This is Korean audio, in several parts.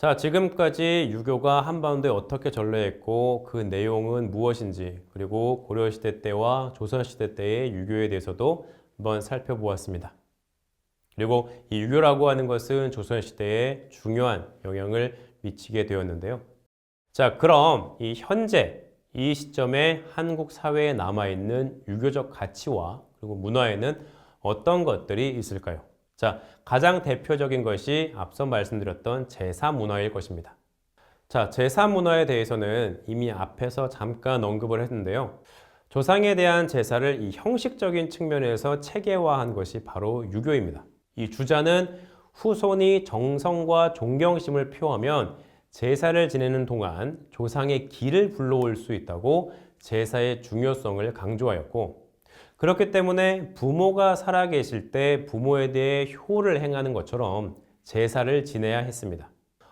자, 지금까지 유교가 한반도에 어떻게 전래했고 그 내용은 무엇인지 그리고 고려시대 때와 조선시대 때의 유교에 대해서도 한번 살펴보았습니다. 그리고 이 유교라고 하는 것은 조선시대에 중요한 영향을 미치게 되었는데요. 자, 그럼 이 현재 이 시점에 한국 사회에 남아있는 유교적 가치와 그리고 문화에는 어떤 것들이 있을까요? 자, 가장 대표적인 것이 앞서 말씀드렸던 제사 문화일 것입니다. 자, 제사 문화에 대해서는 이미 앞에서 잠깐 언급을 했는데요. 조상에 대한 제사를 이 형식적인 측면에서 체계화한 것이 바로 유교입니다. 이 주자는 후손이 정성과 존경심을 표하면 제사를 지내는 동안 조상의 기를 불러올 수 있다고 제사의 중요성을 강조하였고, 그렇기 때문에 부모가 살아계실 때 부모에 대해 효를 행하는 것처럼 제사를 지내야 했습니다.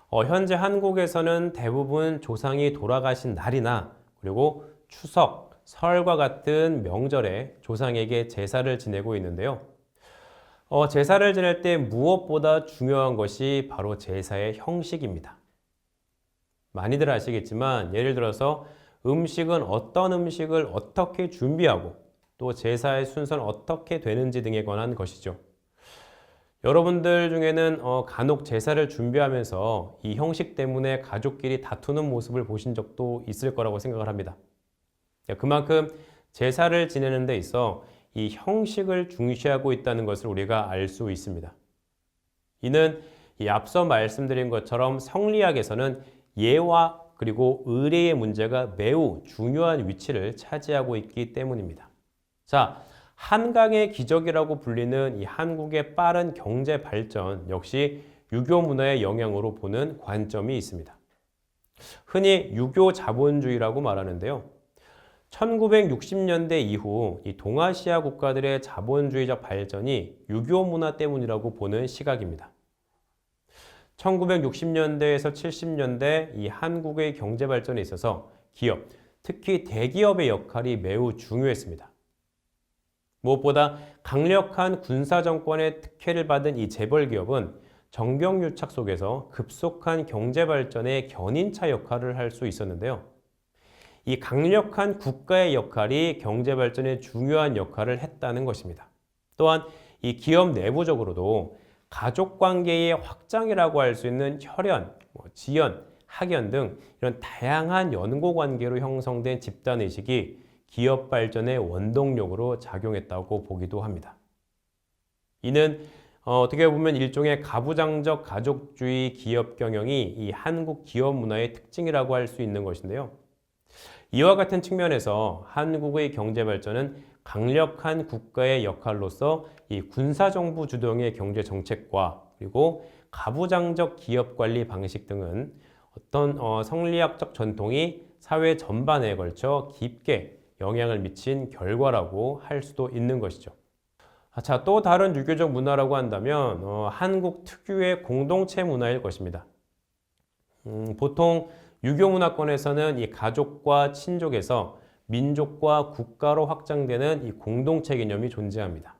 어, 현재 한국에서는 대부분 조상이 돌아가신 날이나 그리고 추석, 설과 같은 명절에 조상에게 제사를 지내고 있는데요. 어, 제사를 지낼 때 무엇보다 중요한 것이 바로 제사의 형식입니다. 많이들 아시겠지만 예를 들어서 음식은 어떤 음식을 어떻게 준비하고 또 제사의 순서는 어떻게 되는지 등에 관한 것이죠. 여러분들 중에는 어, 간혹 제사를 준비하면서 이 형식 때문에 가족끼리 다투는 모습을 보신 적도 있을 거라고 생각을 합니다. 그만큼 제사를 지내는 데 있어 이 형식을 중시하고 있다는 것을 우리가 알 수 있습니다. 이는 이 앞서 말씀드린 것처럼 성리학에서는 예와 그리고 의례의 문제가 매우 중요한 위치를 차지하고 있기 때문입니다. 자, 한강의 기적이라고 불리는 이 한국의 빠른 경제 발전 역시 유교 문화의 영향으로 보는 관점이 있습니다. 흔히 유교 자본주의라고 말하는데요. 1960년대 이후 이 동아시아 국가들의 자본주의적 발전이 유교 문화 때문이라고 보는 시각입니다. 1960년대에서 70년대 이 한국의 경제 발전에 있어서 기업, 특히 대기업의 역할이 매우 중요했습니다. 무엇보다 강력한 군사 정권의 특혜를 받은 이 재벌 기업은 정경유착 속에서 급속한 경제 발전의 견인차 역할을 할 수 있었는데요. 이 강력한 국가의 역할이 경제 발전에 중요한 역할을 했다는 것입니다. 또한 이 기업 내부적으로도 가족 관계의 확장이라고 할 수 있는 혈연, 뭐 지연, 학연 등 이런 다양한 연고 관계로 형성된 집단 의식이 기업 발전의 원동력으로 작용했다고 보기도 합니다. 이는 어, 떻게 보면 일종의 가부장적 가족주의 기업 경영이 이 한국 기업 문화의 특징이라고 할 수 있는 것인데요. 이와 같은 측면에서 한국의 경제 발전은 강력한 국가의 역할로서 이 군사정부 주동의 경제 정책과 그리고 가부장적 기업 관리 방식 등은 어떤 어, 성리학적 전통이 사회 전반에 걸쳐 깊게 영향을 미친 결과라고 할 수도 있는 것이죠. 아, 자, 또 다른 유교적 문화라고 한다면 어, 한국 특유의 공동체 문화일 것입니다. 음, 보통 유교 문화권에서는 이 가족과 친족에서 민족과 국가로 확장되는 이 공동체 개념이 존재합니다.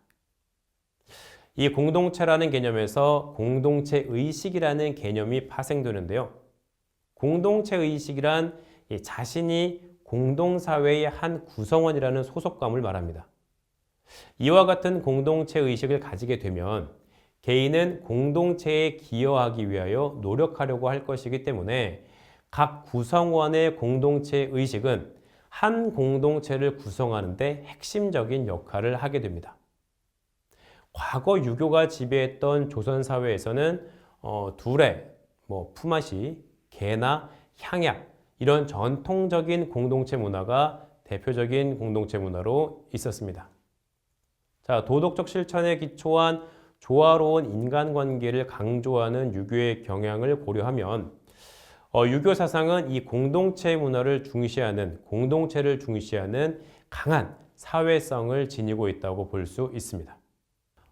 이 공동체라는 개념에서 공동체 의식이라는 개념이 파생되는데요. 공동체 의식이란 자신이 공동사회의 한 구성원이라는 소속감을 말합니다. 이와 같은 공동체 의식을 가지게 되면 개인은 공동체에 기여하기 위하여 노력하려고 할 것이기 때문에 각 구성원의 공동체 의식은 한 공동체를 구성하는데 핵심적인 역할을 하게 됩니다. 과거 유교가 지배했던 조선 사회에서는 어, 둘의 뭐 품앗이, 개나 향약 이런 전통적인 공동체 문화가 대표적인 공동체 문화로 있었습니다. 자, 도덕적 실천에 기초한 조화로운 인간관계를 강조하는 유교의 경향을 고려하면 어, 유교 사상은 이 공동체 문화를 중시하는 공동체를 중시하는 강한 사회성을 지니고 있다고 볼 수 있습니다.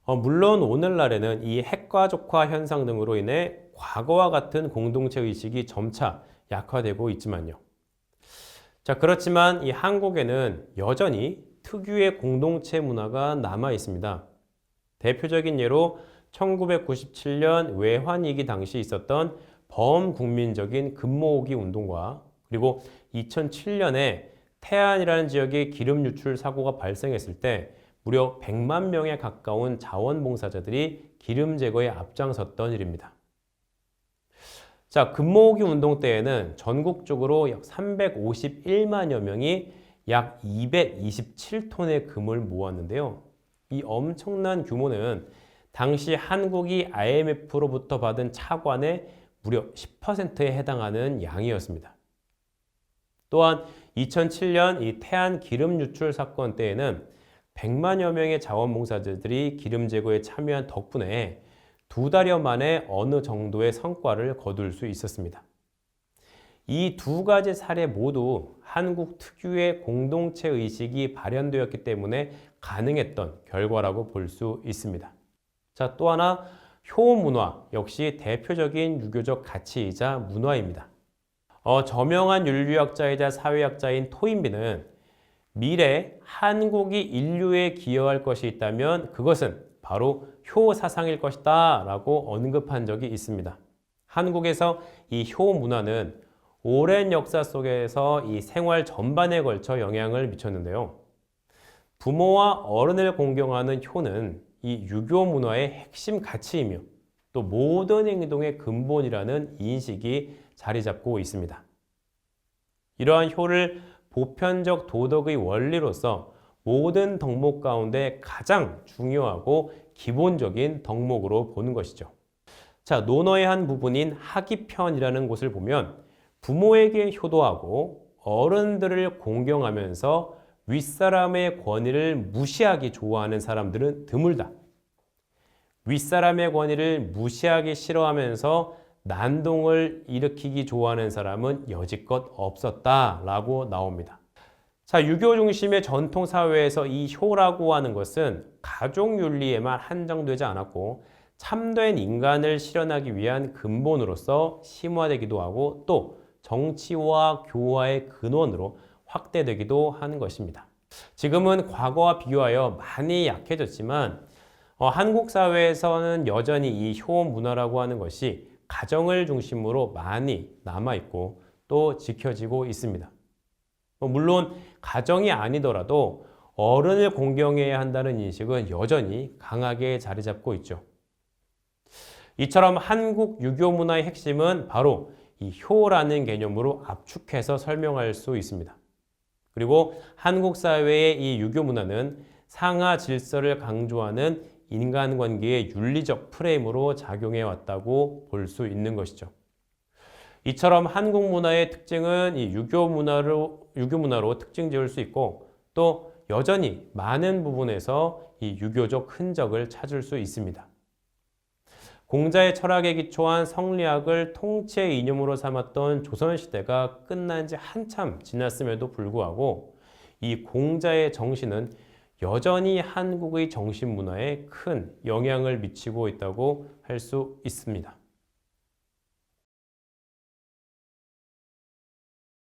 어, 물론 오늘날에는 이 핵가족화 현상 등으로 인해 과거와 같은 공동체 의식이 점차 약화되고 있지만요. 자, 그렇지만 이 한국에는 여전히 특유의 공동체 문화가 남아 있습니다. 대표적인 예로 1997년 외환위기 당시 있었던 범국민적인 금모으기 운동과 그리고 2007년에 태안이라는 지역에 기름 유출 사고가 발생했을 때 무려 100만 명에 가까운 자원봉사자들이 기름 제거에 앞장섰던 일입니다. 자, 금모으기 운동 때에는 전국적으로 약 351만여 명이 약 227톤의 금을 모았는데요. 이 엄청난 규모는 당시 한국이 IMF로부터 받은 차관의 무려 10%에 해당하는 양이었습니다. 또한 2007년 이 태안 기름 유출 사건 때에는 100만여 명의 자원봉사자들이 기름 제거에 참여한 덕분에 두 달여 만에 어느 정도의 성과를 거둘 수 있었습니다. 이 두 가지 사례 모두 한국 특유의 공동체 의식이 발현되었기 때문에 가능했던 결과라고 볼 수 있습니다. 자, 또 하나 효 문화 역시 대표적인 유교적 가치이자 문화입니다. 어, 저명한 윤리학자이자 사회학자인 토인비는 미래 한국이 인류에 기여할 것이 있다면 그것은 바로 효 사상일 것이다 라고 언급한 적이 있습니다. 한국에서 이 효 문화는 오랜 역사 속에서 이 생활 전반에 걸쳐 영향을 미쳤는데요. 부모와 어른을 공경하는 효는 이 유교 문화의 핵심 가치이며 또 모든 행동의 근본이라는 인식이 자리 잡고 있습니다. 이러한 효를 보편적 도덕의 원리로서 모든 덕목 가운데 가장 중요하고 기본적인 덕목으로 보는 것이죠. 자, 논어의 한 부분인 하기편이라는 곳을 보면 부모에게 효도하고 어른들을 공경하면서 윗사람의 권위를 무시하기 좋아하는 사람들은 드물다. 윗사람의 권위를 무시하기 싫어하면서 난동을 일으키기 좋아하는 사람은 여지껏 없었다라고 나옵니다. 자, 유교 중심의 전통 사회에서 이 효라고 하는 것은 가족 윤리에만 한정되지 않았고 참된 인간을 실현하기 위한 근본으로서 심화되기도 하고 또 정치와 교화의 근원으로 확대되기도 하는 것입니다. 지금은 과거와 비교하여 많이 약해졌지만 어, 한국 사회에서는 여전히 이효 문화라고 하는 것이 가정을 중심으로 많이 남아 있고 또 지켜지고 있습니다. 뭐 물론 가정이 아니더라도 어른을 공경해야 한다는 인식은 여전히 강하게 자리 잡고 있죠. 이처럼 한국 유교 문화의 핵심은 바로 이 효라는 개념으로 압축해서 설명할 수 있습니다. 그리고 한국 사회의 이 유교 문화는 상하 질서를 강조하는 인간관계의 윤리적 프레임으로 작용해 왔다고 볼 수 있는 것이죠. 이처럼 한국 문화의 특징은 이 유교 문화로 유교 문화로 특징 지을 수 있고 또 여전히 많은 부분에서 이 유교적 흔적을 찾을 수 있습니다. 공자의 철학에 기초한 성리학을 통치 이념으로 삼았던 조선시대가 끝난 지 한참 지났음에도 불구하고 이 공자의 정신은 여전히 한국의 정신 문화에 큰 영향을 미치고 있다고 할 수 있습니다.